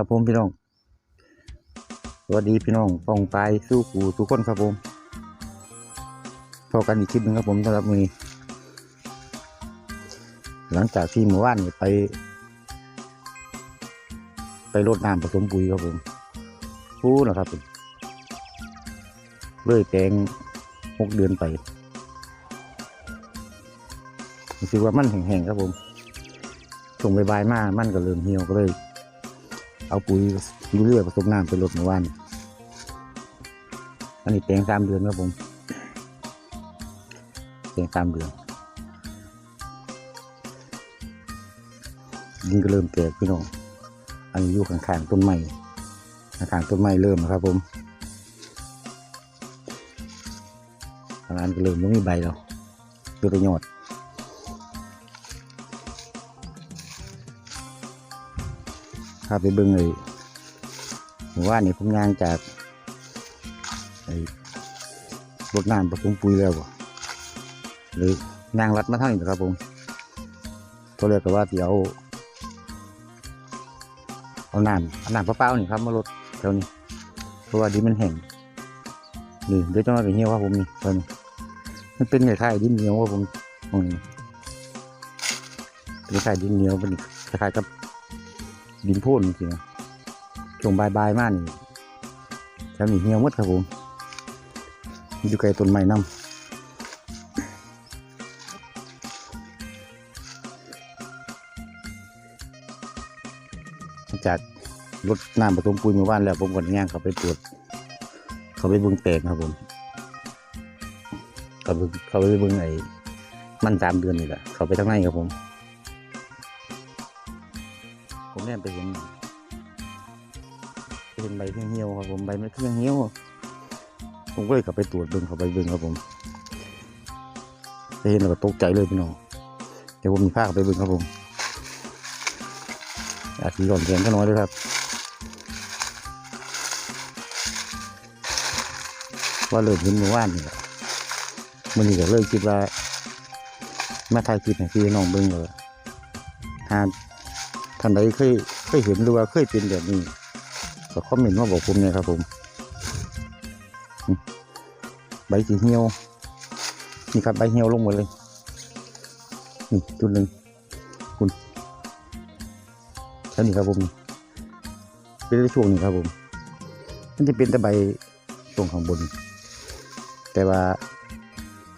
ครับผมพี่น้องสวัสดีพี่น้องปองไปสู้กูทุกคนครับผมพอกันอีกคลิปหนึงครับผมสำหรับมือหลังจากที่เมื่อวานไป ไปรดน้ำผสมปุ๋ยครับผมพูดนะครับผมเลยแปลงหกเดือนไปรู้สึกว่ามันแห้งๆครับผมส่งใบายๆมามันก็เริ่มเหี่ยวก็เลย เอาปุ๋ยยูเรียผสมน้ำไปลดเมื่อวานอันนี้แปลงสามเดือนครับผมแปลงสามเดือนดินก็เริ่มแตกพี่น้อง อันนี้อยู่ข้างๆต้นไม้ข้างๆต้นไม้เริ่มนะครับผมทางนั้นก็เริ่มไม่มีใบแล้วดูประยชน์ ถ้าไปเบิ่งเลยว่านี่ผมยางจากไอ้รดน้ำผสมปุ๋ยแล้วบ่หรือยางรัดมาทั้งนี้นะครับผมตัวเรียกว่าที่เอาเอาน้ำเอาน้ำเปล่าๆนี่ครับมาลดแถวนี้เพราะว่าดินมันแห้งนี่เดี๋ยวจะมาไปเหี่ยวครับผมนี่ตอนนี้มันเป็นคล้ายดินเหนียวครับผมตรงนี้เป็นคล้ายดินเหนียวเป็นคล้ายๆกับ ดินโพ่นจริงๆช่วงบายๆมากนี่แถวนี้เหี่ยวมดครับผมอยู่ไกลต้นไม้น้ำจากรดน้ำผสมปุ๋ยเมื่อวานแล้วผมก็ย่างเขาไปตรวจเขาไปเบิ่งแตกครับผมเขาไปเขาไปเบิ่งไอ้มันสามเดือนนี่แหละเขาไปทางในครับผม ผมเนี่ยไปเห็นเห็นใบเพียงเหี่ยวครับผมใบมันเพียงเหี่ยวผมก็เลยกลับไปตรวจเบิ่งเขาไปเบิ่งครับผมเห็นแล้วก็ตกใจเลยพี่น้องเดี๋ยวผมมีผ้าไปเบิ่งครับผมอาจจะหย่อนแรงก็น้อยด้วยครับว่าเริ่มเห็นเมื่อวานนี่แหละมันนี่ก็เลยคิดว่ามาถ่ายคลิปให้พี่น้องเบิ่งเลยหา ท่านใดเคยเคยเห็นหรือว่าเคยเป็นแบบนี้ก็คอมเมนต์มาบอกผมเนี่ยครับผม ใบสีเหี่ยวนี่ครับใบเหี่ยวลงหมดเลย นี่จุดหนึ่งคุณแล้วนี่ครับผมเป็นในช่วงนี้ครับผม มันจะเป็นแต่ใบตรงข้างบน แต่ว่า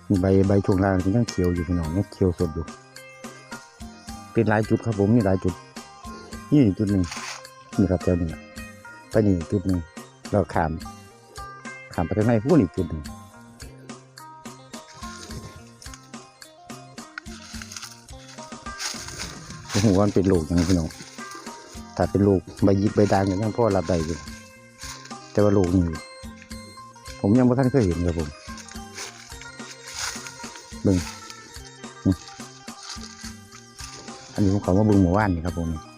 มีใบใบช่วงล่างที่ยังเขียวอยู่พี่น้องยังเขียวสดอยู่ เป็นหลายจุดครับผมมีหลายจุด นี่จุดหนึ่งนี่ครับแถวนี้ไปนี่จุดหนึ่งเราขามขามไปทางไหนพูดอีกจุดหนึ่งผมว่ามันเป็นลูกอย่างนี้พี่น้องถ้าเป็นลูกใบยิบใบด่างอย่างนี้นพ่อรับได้อยู่แต่ว่าลูกนี่ผมยังไม่ทันเคยเห็นครับผมบึงอันนี้ผมขามาบึงหมู่บ้านนี่ครับผม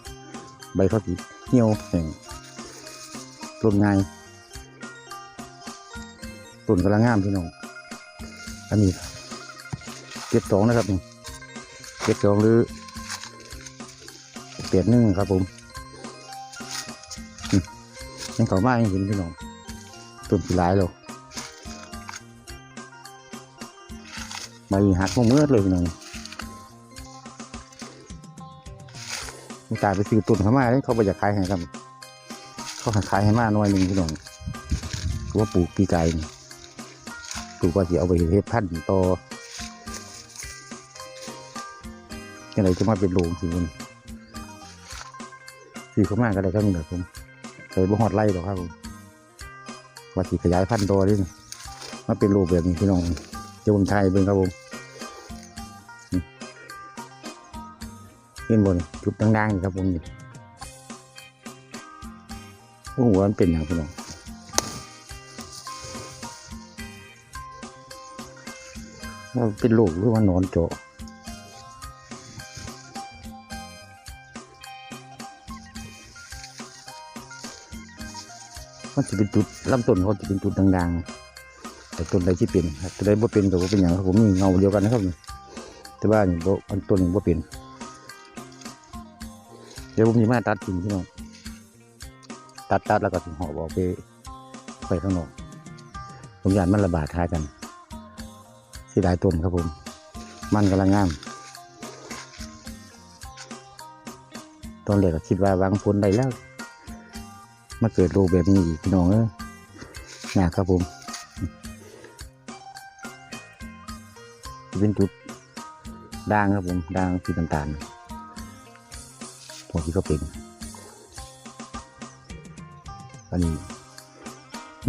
ใบเขาสีเหี่ยวแห้งต้นง่ายต้นกำลังงามพี่น้อง อันนี้เก็บสองนะครับนี่เก็บสองหรือเปลี่ยนหนึ่งครับผมยังเขามายังเห็นพี่น้องต้นสีหลายแล้วใบหักมาเมื่อเลยพี่น้อง มีตายไปซื้อต้นเขามาเลยเขาไปอยากขายให้ครับ เขาหาขายให้มาหน่อยหนึ่งพี่น้องว่าปลูกปีไก่ปลูกว่าจะเอาไปเฮ็ดพันธุ์ต่อยังไงจะมาเป็นโรงสิมันซื้อเขามาก็ได้เท่านี้แหละผมเคยบ่ฮอดไล่หรอกครับผมว่าสิขยายพันธุ์ตัวนี่มาเป็นรูปแบบนี้พี่น้องจ้าผมไทยเบิ่งครับผม เห็นบนจุดดังๆนะครับผมนี่โอ้โหมันเป็นอย่างพี่น้องว่าเป็นลูกหรือว่านอนเจาะมันจะเป็นจุดลำต้นเขาจะเป็นจุดดังๆแต่ต้นใดที่เป็นครับต้นใดบ่เป็นก็บ่เป็นอย่างครับผมนี่เงาเดียวกันนะครับนี่แต่ว่านี่บ่อันต้นนี้บ่เป็น เดี๋ยวผมจะมาตัดกิ่งพี่น้องตัดตัดแล้วก็ถึงห่อบอกไปไปข้างนอกผมอยากมันระบาดท้ายกันเสียดายต้นครับผม มันกำลังงาม ตอนแรกก็คิดว่าวางผลได้แล้ว มาเกิดโรคแบบนี้อีกพี่น้องเอ้ยนะครับผมเป็นจุดด่างครับผมด่างสีน้ำตาล พวกที่เขาเป็น อันนี้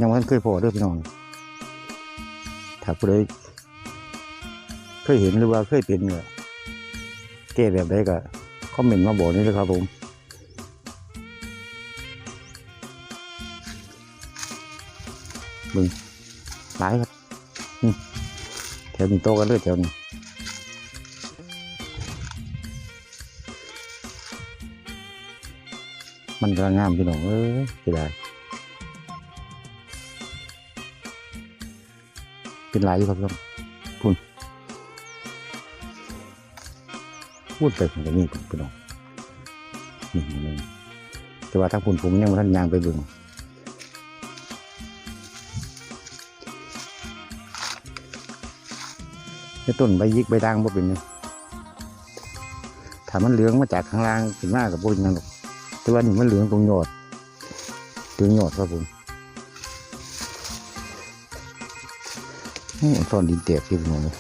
ยังไม่เคยพอเด้อพี่น้องถ้าผู้ใดเคยเห็นหรือว่าเคยเป็นเนี่ยแก้แบบใดก็คอมเมนต์มาบอกนี่เลยครับผมมึงหลายครับแถวนี้โตกันเลยแถวนี้ มันกำลังงามพี่น้องเอ้ยเสียดายเป็นหลายอยู่ครับพี่น้องพุ่นพูดไปผมก็มีพี่น้องนี่นี่แต่ว่าถ้าพุ่นผมยังไม่ทันยางไปเบิ่งในต้นใบยิกใบด่างบ่เป็นหยังถ้ามันเหลืองมาจากข้างล่างขึ้นมากับบ่เป็นยังหรอก แต่ว่านี่มันเหลืองตรงยอดเหลืองยอดครับผมนี่ตอนดินเตียกที่ผมเลย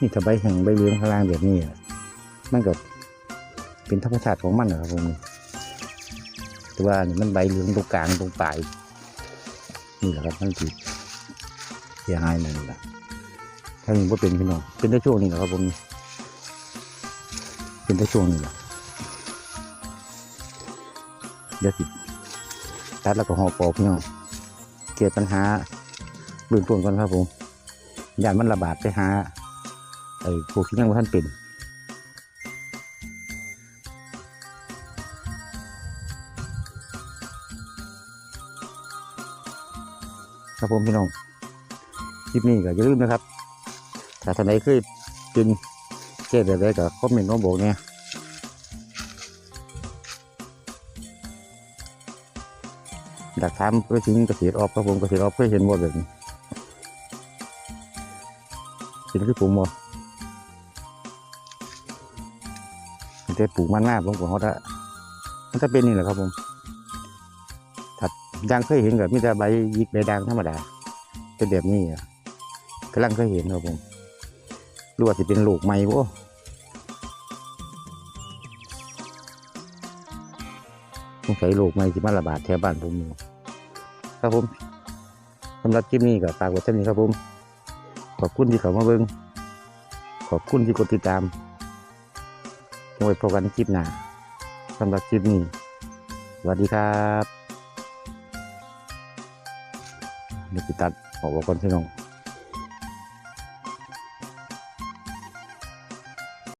นี่ถ้าใบแห้งใบเหลืองข้างล่างแบบนี้อะมันก็เป็นธรรมชาติของมันนะครับผมแต่ว่านี่มันใบเหลืองตรงกลางตรงปลายนี่แหละครับมันติดเสียหายนั่นแหละ ถ้ามีว่าเป็นพี่น้องเป็นได้ช่วงนี้แหละครับผมเป็นได้ช่วงนี้แหละเดี๋ยวสิตัดแล้วก็ห่อปอกพี่น้องเกิดปัญหาเบื้องต้นก่อนครับผมยานมันระบาดไปหาไอ้พวกที่ยังไม่ท่านเป็นครับผมพี่น้องคลิปนี้ก็อย่าลืมนะครับ ถ้าท่านใดเคยเป็นเจ๊แบบใดก็คอมเมนต์มาบอกเนี่ยอยากถามไปถึงเกษตรออฟครับผมเกษตรออฟเคยเห็นบ่แบบนี้เห็นคือผมบ่แต่ปลูกมันมากผมก็ฮอตอะมันจะเป็นนี่แหละครับผมยังเคยเห็นกับมิตรใบยิกใบด่างธรรมดาเป็นแบบนี้อะกำลังเคยเห็นครับผม รู้ว่าจะเป็นลูกใหม่บ่สงสัยลูกใหม่ที่มาระบาดแถวบ้านผมครับผมสำหรับคลิปนี้ก็ฝากไว้เท่านี้ครับผม ขอบคุณที่เข้ามาเบิ่งขอบคุณที่กดติดตามไว้พบกันในคลิปหน้าสำหรับคลิปนี้ สวัสดีครับนี่คือตัดออกก่อนพี่น้อง